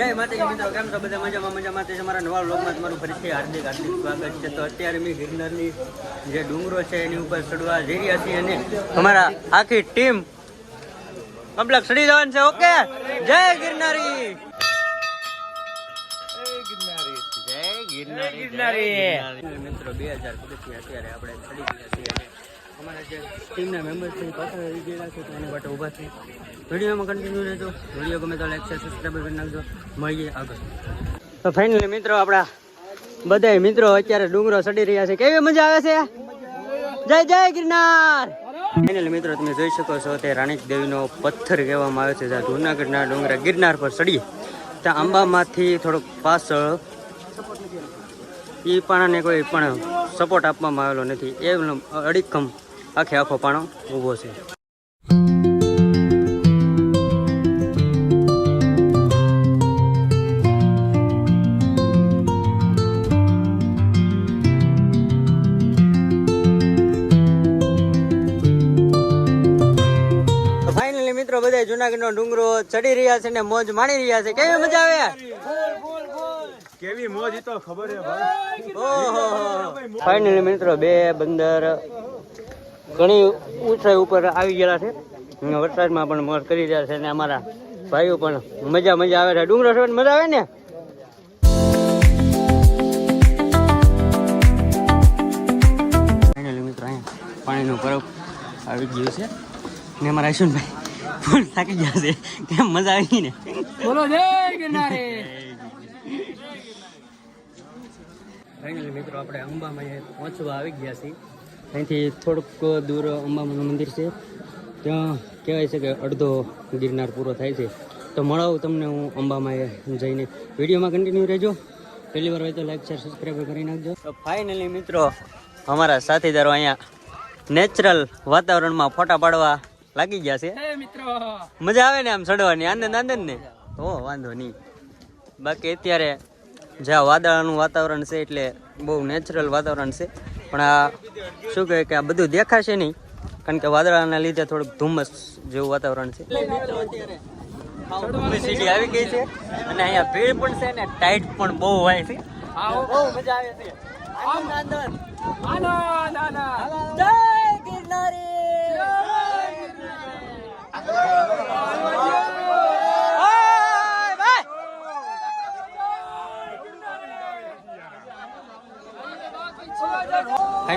જય માતાજી મિત્રો કેમ છો બધા મજામાં? મજામાં તે મારા નવા વ્લોગમાં તમારું ફરીથી હાર્દિક હાર્દિક સ્વાગત છે. તો અત્યારે મેં ગિરનારની જે ડુંગરો છે એની ઉપર ચડવા જઈ રહ્યા છીએ અને અમારા આખી ટીમ કમ્પ્લેક્સ ચડી જવાનું છે. ઓકે? જય ગિરનારી! જય ગિરનારી. ગિરનારી. મિત્રો બે હજાર અત્યારે આપણે ચડી ગયા છીએ. અમારા જે ટીમના મેમ્બર્સ છે પાછળ ગયેલા છે એની માટે ઊભા છે. વિડીયોમાં કન્ટિન્યુ રહેજો. વીડિયો ગમે તો લાઈક શેર સબસ્ક્રાઈબ કરી નાખજો. મળીએ આગળ. તો ફાઇનલી મિત્રો, આપણા બધા મિત્રો અત્યારે ડુંગરો ચડી રહ્યા છે. કેવી મજા આવે છે? જય જય ગિરનાર! ફાઇનલી મિત્રો, તમે જોઈ શકો છો, તે રાણીક દેવીનો પથ્થર કહેવામાં આવે છે, જ્યાં જૂનાગઢના ડુંગરા ગિરનાર પર ચડીએ ત્યાં આંબામાંથી થોડોક પાછળ એ પાણાને કોઈ પણ સપોર્ટ આપવામાં આવેલો નથી. એ અડીખમ આખે આખો પાણો ઊભો છે. મિત્રો બધા જુનાગઢનો ડુંગરો ચડી રહ્યા છે ને મોજ માણી રહ્યા છે. કેવી મજા આવે? કેવી મોજ તો ખબર છે ભાઈ. ફાઇનલી મિત્રો બે બંદર ઘણી ઊંચાઈ ઉપર આવી ગયેલા છે. વરસાદમાં પણ મોજ કરી રહ્યા છે અને અમારા ભાઈઓ પણ મજા મજા આવે છે. ડુંગરો છે મજા આવે ને? ફાઇનલી મિત્રો અહીંયા પાણીનું બરફ આવી ગયું છે. ને અમારા યશુનભાઈ ફૂલ થાકી ગયા છે. કેમ મજા આવી ને? બોલો જય ગિરનારે. ફાઇનલી મિત્રો. આપણે અંબામાં પહોંચવા આવી ગયા છીએ. અહીંથી થોડુંક દૂર અંબામાનું મંદિર છે. ત્યાં કહેવાય છે કે અડધો ગિરનાર પૂરો થાય છે. તો મળાવું તમને હું અંબામાં જઈને. વિડીયોમાં કન્ટિન્યુ રહેજો. પહેલી વાર હોય તો લાઈક શેર સબસ્ક્રાઈબ કરી નાખજો. તો ફાઇનલી મિત્રો અમારા સાથીદારો અહીંયા નેચરલ વાતાવરણમાં ફોટા પાડવા લાગી ગયા છે. મિત્રો. મજા આવે ને આમ ચડવાની? આનંદ આનંદ ને? ઓ વાંધો નહીં. બાકી અત્યારે જ્યાં વાદળાનું વાતાવરણ છે એટલે બહુ નેચરલ વાતાવરણ છે. પણ આ શું કહે કે આ બધું દેખાશે નહીં કારણ કે વાદળાના લીધે થોડુંક ધુમ્મસ જેવું વાતાવરણ છે. આવી ગઈ છે અને અહીંયા ભીડ પણ છે ને ટાઈટ પણ બહુ હોય છે. બહુ મજા આવે છે. આનંદ આનંદ આનંદ આનંદ જય ગિરનારી ઓય ભાઈ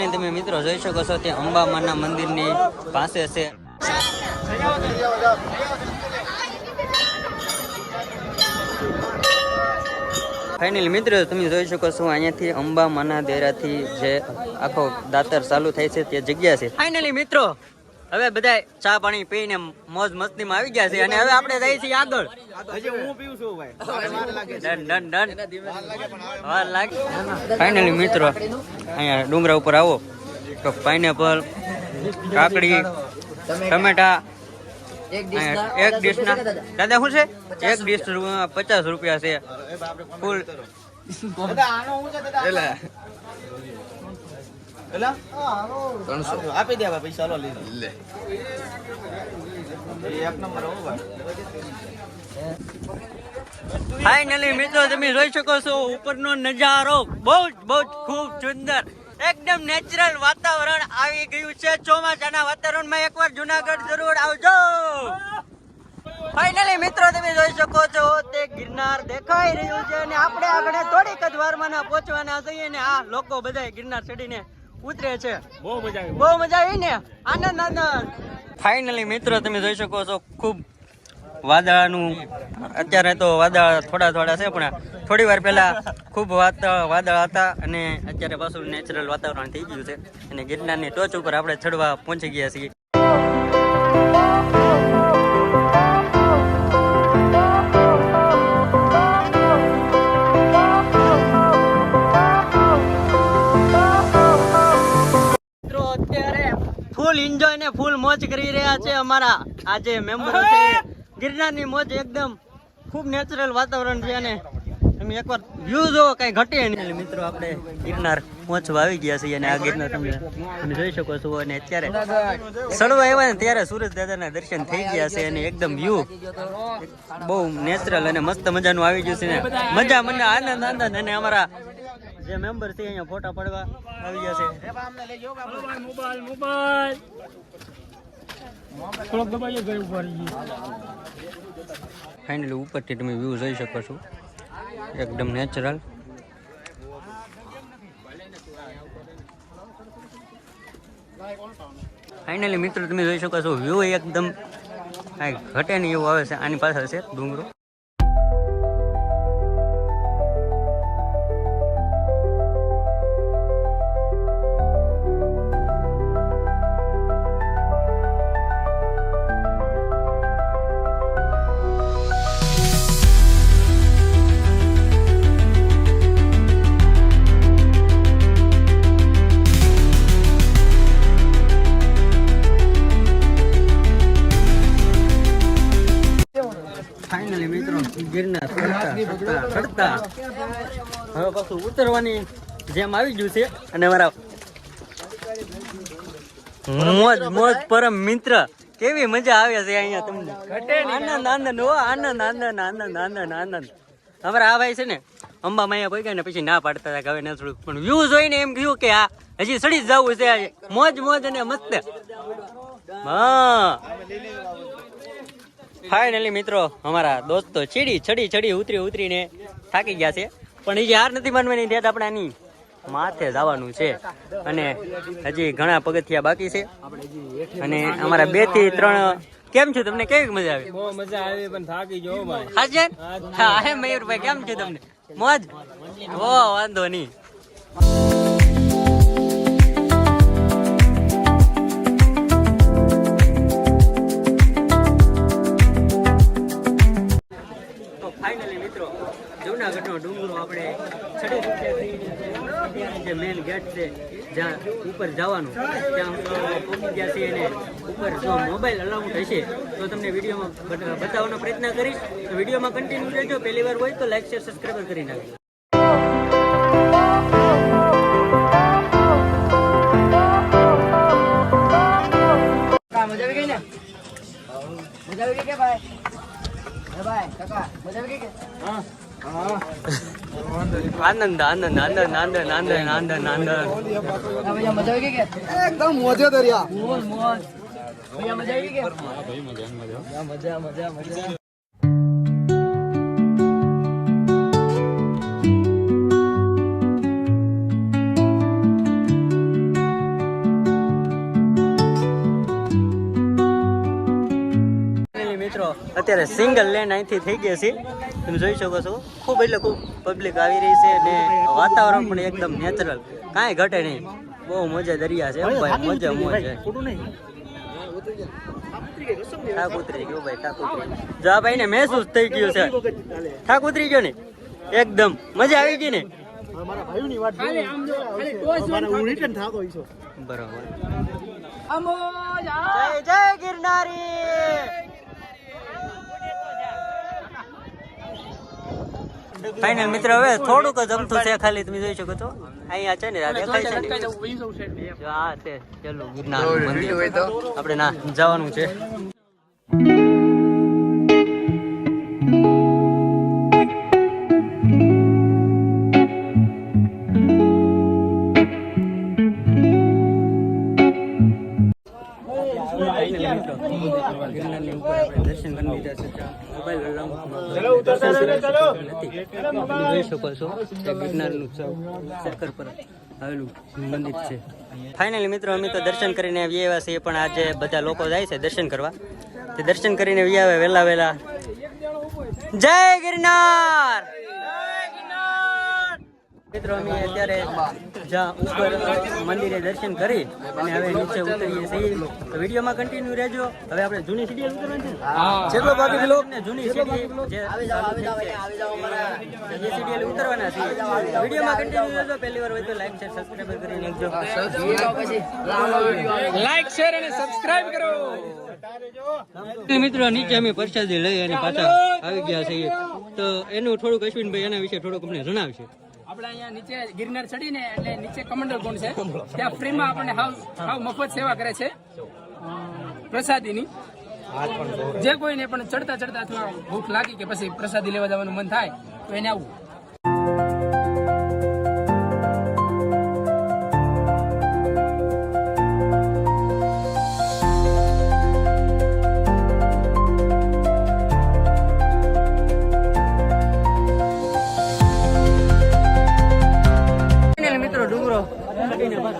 ફાઇનલી તમે મિત્રો જોઈ શકો છો, તે અંબામાના મંદિરની પાસે છે. ફાઇનલી મિત્રો, તમે જોઈ શકો છો, અહીંયાથી અંબામાના દેરાથી જે આખો દાતર ચાલુ થાય છે, તે જગ્યા છે. ફાઇનલી મિત્રો હવે બધા ચા પાણી પીને મોજ મસ્તીમાં આવી ગયા છે અને હવે આપણે જઈએ છીએ આગળ. હજી હું પીવું છું ભાઈ. Done done done. વાર લાગે ફાઇનલી મિત્રો અહીંયા ડુંગરા ઉપર આવો. તો પાઇનેપલ કાકડી ટમેટા એક એક ડીશના દાદા શું છે? એક ડીશ પચાસ રૂપિયા છે. ફૂલ. આપી દે પૈસા લો લઈ લે. એક નંબર હો ભાઈ. ફાઇનલી મિત્રો તમે જોઈ શકો છો ઉપરનો નજારો. બહુ જ બહુ જ ખૂબ સુંદર. એકદમ નેચરલ વાતાવરણ આવી ગયું છે. ચોમાસાના વાતાવરણમાં એકવાર જુનાગઢ જરૂર આવજો. ફાઇનલી મિત્રો તમે જોઈ શકો છો તે ગિરનાર દેખાઈ રહ્યું છે અને આપણે આગળ થોડીક જ વારમાં પહોંચવાના છીએ ને આ લોકો બધા ગિરનાર ચડીને ઉતરે છે. બહુ મજા આવી. બહુ મજા આવી ને? આનંદ આનંદ. ફાઇનલી મિત્રો તમે જોઈ શકો છો ખૂબ વાદળાનું અત્યારે તો વાદળ થોડા થોડા છે પણ થોડી વાર પહેલા ખૂબ વાત વાદળ હતા અને અત્યારે પાછું નેચરલ વાતાવરણ થઈ ગયું છે. અને ગિરનારની ટોચ ઉપર આપણે ચડવા પહોંચી ગયા છીએ. મોજ કરી રહ્યા છે અમારા આજે મેમ્બરો છે. ગિરનારની મોજ એકદમ ખૂબ નેચરલ વાતાવરણ છે અને તમે એકવાર વ્યૂ જોવો કઈ ઘટે નહીં. મિત્રો આપણે ગિરનાર પહોંચવા આવી ગયા છીએ અને આ ગિરનાર તમે તમે જોઈ શકો છો અને અત્યારે સડવા આવ્યા ને ત્યારે સુરજ દાદાના દર્શન થઈ ગયા છે અને એકદમ વ્યૂ બહુ નેચરલ અને મસ્ત મજાનું આવી ગયું છે ને. મજા મને આનંદ આનંદ અને અમારા જે મેમ્બર છે અહીંયા ફોટા પડવા આવી ગયા છે. મોબાઈલ મોબાઈલ થોડોક ફાઇનલી ઉપરથી તમે વ્યૂ જોઈ શકો છો. એકદમ નેચરલ ફાઇનલી મિત્રો, તમે જોઈ શકો છો વ્યૂ એકદમ કાંઈ ઘટે નહીં એવું આવે છે. આની પાછળ છે ડુંગરો. ચડતા ચડતા ચડતા હવે પાછું ઉતરવાની જેમ આવી ગયું છે અને મારા મોજ મોજ પરમ મિત્ર. કેવી મજા આવે છે અહીંયા તમને. આનંદ આનંદ હો આનંદ આનંદ આનંદ આનંદ આનંદ અમારા આ ભાઈ છે ને અંબા માયા પગ્યા ને પછી ના પાડતા હતા હવે ન થોડું પણ વ્યૂ જોઈને એમ કહ્યું કે આ હજી સડી જ જવું છે મોજ મોજ અને મસ્ત. હા. ફાઇનલી મિત્રો અમારા દોસ્તો ચીડી ચડી ચડી ઉતરી ઉતરીને થાકી ગયા છે. પણ એ હાર નથી માનવાની ત્યાં આપણે આની માથે જવાનું છે. અને હજી ઘણા પગથિયા બાકી છે. અને અમારા બેથી ત્રણ કેમ છો તમને? કેવી મજા આવી? બહુ મજા આવી પણ થાકી ગયો ભાઈ. હાજર હા હે મયુરભાઈ કેમ છો તમને? મોજ? ઓ વાંધો નહીં. જૂનાગઢનો ડુંગરો આપણે જે મેન ગેટ છે જ્યાં ઉપર જવાનું ત્યાં પહોંચી ગયા છીએ અને ઉપર જો મોબાઈલ અલાઉડ હશે તો તમને વિડીયોમાં બત- બતાવવાનો પ્રયત્ન કરીશ. તો વિડીયોમાં કન્ટિન્યુ રહેજો. પહેલી વાર હોય તો લાઈક શેર સબસ્ક્રાઈબ કરી નાખજો. મજા આવી ગઈ ને? મજા આવી ગઈ કે ભાઈ? ભાઈ કાકા મજા આવી ગઈ કે? હા. આનંદ આનંદ આનંદ આનંદ આનંદ આનંદ આનંદ. એકદમ મોજે દરિયા. મોજ મોજ. મજા આવી કે? મજા મજા મજા. અત્યારે સિંગલ લેન અહીંથી થઈ ગયા છે તમે જોઈ શકો છો. ખૂબ એટલે ખૂબ પબ્લિક આવી રહી છે અને વાતાવરણ પણ એકદમ નેચરલ કાંઈ ઘટે નહીં. બહુ મજા દરિયા છે. ભાઈ મજા મોજ થાક ઉતરી ગયો ભાઈ થાક ઉતરી જો આ ભાઈને મહેસૂસ થઈ ગયું છે. થાક ઉતરી ગયો ને? એકદમ. મજા આવી ગઈ ને? બરાબર. જય જય ગિરનારી! ફાઇનલ મિત્ર હવે થોડુંક જ અમથું છે ખાલી તમે જોઈ શકો છો. અહીંયા છે ને દેખાય છે ને. જો આ છે પેલું ગિરનાર મંદિર. આપણે ના જવાનું છે. જોઈ મિત્રો, અમે તો દર્શન કરીને આવી આવ્યા છીએ, પણ આજે બધા લોકો જાય છે દર્શન કરવા. તે દર્શન કરીને આવી આવે, વહેલા વહેલા. જય ગિરનાર! મિત્રો અમે અત્યારે જ્યાં ઉપર મંદિરે દર્શન કરી અને હવે નીચે ઉતરીએ છીએ. તો વિડીયોમાં કન્ટિન્યુ રહેજો. હવે આપણે જૂની સીડીએલ ઉતરવાની છે જેટલો બાકી બ્લોક ને જૂની સીડીએલ જે જે સીડીએલ ઉતરવાના છે. વિડીયોમાં કન્ટિન્યુ રહેજો. પહેલી વાર હોય તો લાઈક શેર સબસ્ક્રાઇબ કરી નાખજો લાઈક શેર અને સબસ્ક્રાઇબ કરો. મિત્રો નીચે અમે પ્રસાદી લઈ અને પાછા આવી ગયા છીએ. તો એનું થોડુંક અશ્વિનભાઈ એના વિશે થોડુંક અમને જણાવશે. આપણે અહીંયા નીચે ગિરનાર ચડીને એટલે નીચે કમંડલ કોણ છે? ત્યાં ફ્રીમાં આપણને હાવ હાવ મફત સેવા કરે છે. પ્રસાદીની. જે કોઈને પણ ચડતા ચડતા અથવા ભૂખ લાગી કે પછી પ્રસાદી લેવા જવાનું મન થાય તો એને આવવું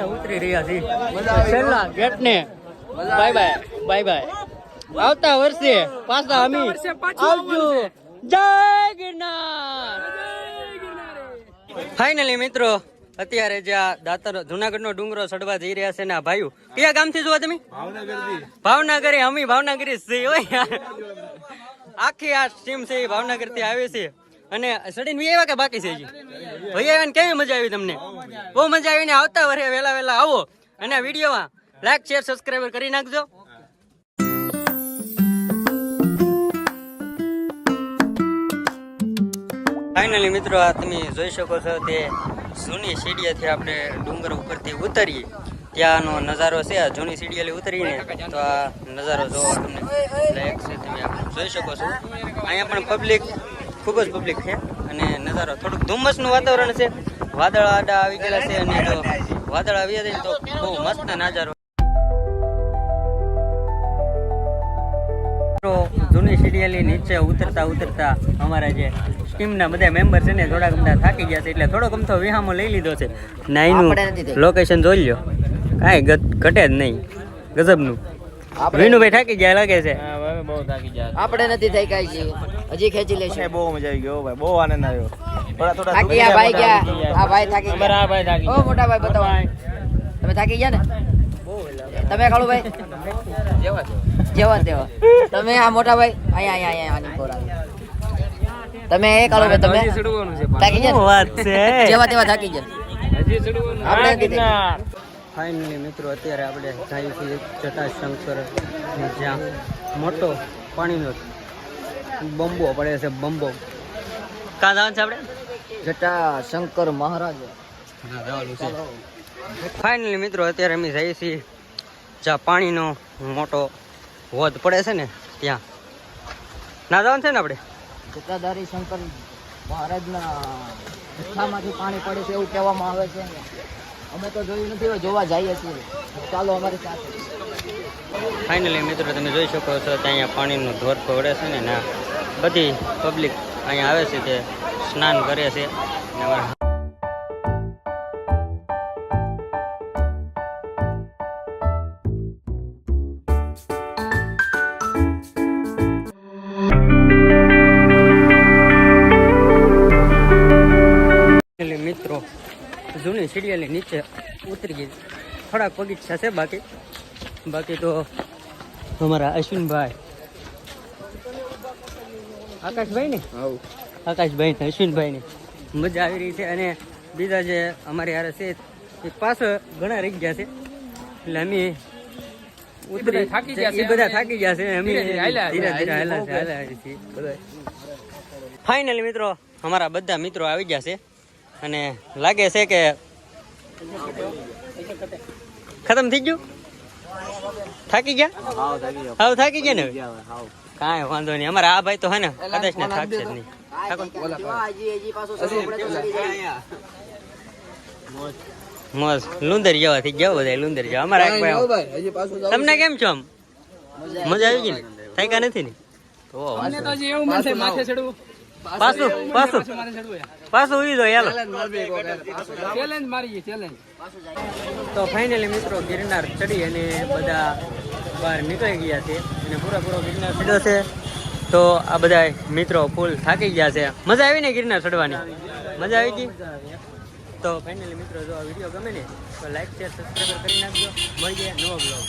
ચડીને ઉતરી રહ્યા છે છેલ્લા ગેટ ને બાય બાય બાય બાય. આવતા વર્ષે પાછા અમે આવજો. જય ગિરનાર. ફાઇનલી મિત્રો અત્યારે જે આ દાતર જુનાગઢ નો ડુંગરો ચડવા જઈ રહ્યા છે ને આ ભાઈઓ કયા ગામથી જોવા તમે? ભાવનગર અમે ભાવનગર છીએ. આખી આ ટીમ છે એ ભાવનગરથી આવે છે. અને સડીન એવા આવ્યા કે બાકી છે ભાઈ આવીને કેવી મજા આવી તમને? બહુ મજા આવી ને આવતા વર્ષે વહેલા વહેલા આવો અને વિડીયોમાં લાઈક શેર સબસ્ક્રાઈબર કરી નાખજો. ફાઇનલી મિત્રો, આ તમે જોઈ શકો છો તે જૂની સીડીએથી આપણે ડુંગર ઉપરથી ઉતરીએ. ત્યાંનો નજારો છે, આ જૂની સીડીએલી ઉતરીને તો આ નજારો જોવો તમને. લાયક છે, તમે જોઈ શકો છો. અહીંયા પણ પબ્લિક ખૂબ જ પબ્લિક છે. અને નજારો થોડુંક ધુમ્મસનું વાતાવરણ છે. વાદળ આડા આવી ગયેલા છે અને જો વાદળ આવી જાય તો બહુ મસ્ત નજારો. જૂની સિરિયલની નીચે ઉતરતા ઉતરતા અમારા જે ટીમના બધા મેમ્બર છે ને થોડાક અમદા થાકી ગયા છે એટલે થોડોક અમથો વિહામો લઈ લીધો છે. નાઈનું લોકેશન જોઈ લ્યો. કાંઈ ઘટે જ નહીં. ગજબનું. વિનુભાઈ થાકી ગયા લાગે છે. આપણે નથી થઈ કાંઈ હજી ખેંચી લેશું. બહુ મજા આવી ગયો ભાઈ બહુ આનંદ આવ્યો. થોડા થોડા થાકી ગયા ભાઈ ગયા. આ ભાઈ થાકી ગયા. ઓ મોટા ભાઈ બતાવો. તમે થાકી ગયા ને? તમે કાળુ ભાઈ? જેવા તેવા તમે આ મોટા ભાઈ અહીંયા અહીંયા અહીંયા આની પર તમે એ કાળો ભાઈ તમે થાકી ગયા વાત છે? ને? જેવા તેવા થાકી ગયા. આપણે નથી થઈ. ફાઇનલી મિત્રો અત્યારે આપણે જટાશંકર જ્યાં મોટો પાણીનો બંબો પડે છે બંબો. કાં જવાનું છે આપણે? જટા શંકર મહારાજ. ફાઇનલી મિત્રો અત્યારે અમે જઈએ છીએ જ્યાં પાણીનો મોટો વધ પડે છે ને ત્યાં. ના જવાનું છે ને આપણે? જટાધારી શંકર મહારાજના જથ્થામાંથી પાણી પડે છે એવું કહેવામાં આવે છે. અમે તો જોયું નથી જોવા જઈએ છીએ. ચાલો અમારી સાથે. ફાઇનલી મિત્રો, તમે જોઈ શકો છો ત્યાં અહીંયા પાણીનો ધોર પડે છે ને બધી પબ્લિક અહીંયા આવે છે તે સ્નાન કરે છે. જૂની સિરિયલની નીચે ઉતરી ગઈ. થોડાક બગીચા છે બાકી. બાકી તો અમારા અશ્વિનભાઈ. આકાશભાઈ ને આકાશભાઈ ને અશ્વિનભાઈ ને મજા આવી રહી છે અને બીજા જે અમારી હારે છે એ પાછળ ઘણા રહી ગયા છે. એટલે અમે ઉતરી બધા થાકી ગયા છે બધા થાકી ગયા છે. અમે ધીરે છે. ફાઇનલી મિત્રો અમારા બધા મિત્રો આવી ગયા છે. અને લાગે છે કે ખતમ થઈ ગયું? થાકી ગયા? હાવ થાકી ગયા. ને? કાંઈ વાંધો નહીં. અમારા આ ભાઈ તો હે ને કદાચ ને થાકશે જ નહીં. મોજ. લુંદર જવા થઈ ગયા બધા લુંદર જવા. અમારા એક ભાઈ તમને કેમ છો આમ? મજા આવી ગઈ ને? થાક્યા નથી ને? તો અમને તો હજી એવું મન થાય માથે ચડવું. પાછું પાછું. પાછું ઉઈ દો યાલો ચેલેન્જ મારી ચેલેન્જ તો ફાઇનલી મિત્રો ગિરનાર ચડી અને બધા બહાર નીકળી ગયા છે અને પૂરા પૂરો ગિરનાર ચડ્યો છે. તો આ બધા મિત્રો ફૂલ થાકી ગયા છે. મજા આવી ને ગિરનાર ચડવાની? મજા આવી ગઈ? તો ફાઇનલી મિત્રો જો આ વીડિયો ગમે ને તો લાઈક શેર સબસ્ક્રાઈબ કરી નાખજો. મળીએ નવો બ્લોગ